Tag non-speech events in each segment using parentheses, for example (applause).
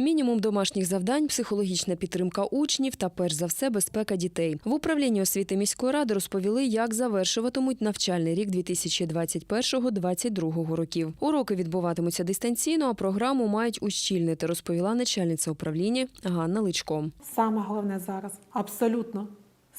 Мінімум домашніх завдань, психологічна підтримка учнів та перш за все безпека дітей. В управлінні освіти міської ради розповіли, як завершуватимуть навчальний рік 2021-2022 років. Уроки відбуватимуться дистанційно, а програму мають ущільнити, розповіла начальниця управління Ганна Личко. Саме головне зараз абсолютно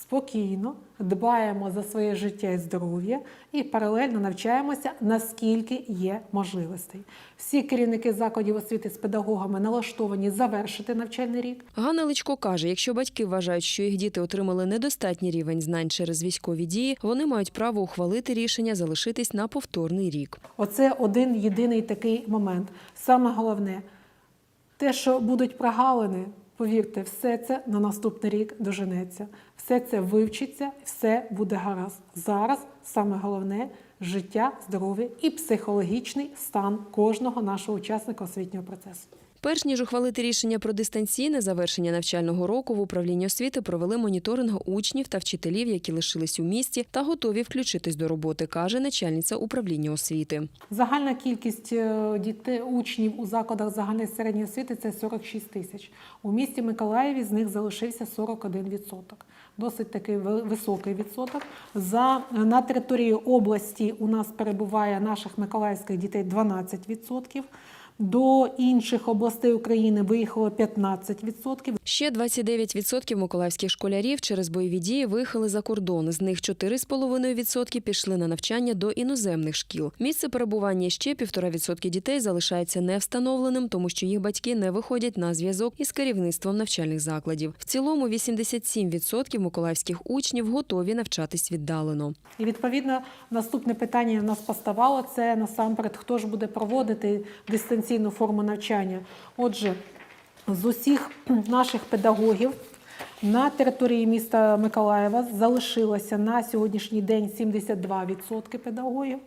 спокійно дбаємо за своє життя і здоров'я і паралельно навчаємося, наскільки є можливостей. Всі керівники закладів освіти з педагогами налаштовані завершити навчальний рік. Ганна Личко каже, якщо батьки вважають, що їх діти отримали недостатній рівень знань через військові дії, вони мають право ухвалити рішення залишитись на повторний рік. Оце один єдиний такий момент. Саме головне, те, що будуть прогалини, повірте, все це на наступний рік доженеться, все це вивчиться, все буде гаразд. Зараз саме головне життя, здоров'я і психологічний стан кожного нашого учасника освітнього процесу. Перш ніж ухвалити рішення про дистанційне завершення навчального року, в управлінні освіти провели моніторинг учнів та вчителів, які лишились у місті та готові включитись до роботи, каже начальниця управління освіти. Загальна кількість е, дітей, учнів у закладах загальної середньої освіти це 46 тисяч. У місті Миколаєві з них залишився 41%. Досить такий високий відсоток. За, на території області у нас перебуває наших миколаївських дітей 12%. До інших областей України виїхало 15%. Ще 29% миколаївських школярів через бойові дії виїхали за кордон. З них 4,5% пішли на навчання до іноземних шкіл. Місце перебування ще 1,5% дітей залишається невстановленим, тому що їх батьки не виходять на зв'язок із керівництвом навчальних закладів. В цілому 87% миколаївських учнів готові навчатись віддалено. І відповідно наступне питання в нас поставало це насамперед, хто ж буде проводити дистанційну форму навчання. Отже, з усіх (clears throat) наших педагогів на території міста Миколаєва залишилося на сьогоднішній день 72% педагогів.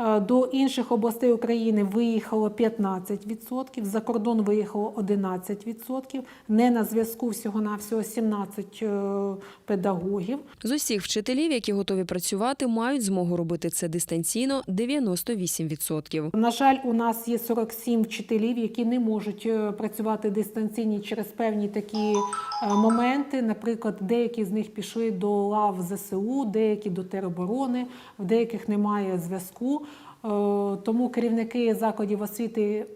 Е, До інших областей України виїхало 15%, за кордон виїхало 11%, не на зв'язку всього-навсього 17 е, педагогів. З усіх вчителів, які готові працювати, мають змогу робити це дистанційно 98%. На жаль, у нас є 47 вчителів, які не можуть е, працювати дистанційні через певні такі моменти. Наприклад, деякі з них пішли до лав ЗСУ, деякі до тероборони, в деяких немає зв'язку. Е, Тому керівники закладів освіти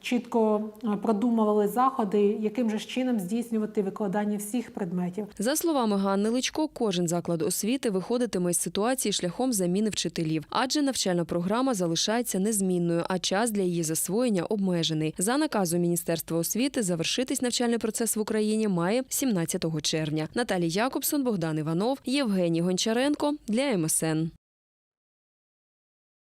чітко е, продумували заходи, яким же чином здійснювати викладання всіх предметів. За словами Ганни Личко, кожен заклад освіти виходитиме з ситуації шляхом заміни вчителів, адже навчальна програма залишається незмінною, а час для її засвоєння обмежений. За наказом Міністерства освіти завершитись навчальний процес в Україні має 17 червня. Наталія Якобсон, Богдан Іванов, Євгеній Гончаренко для МСН.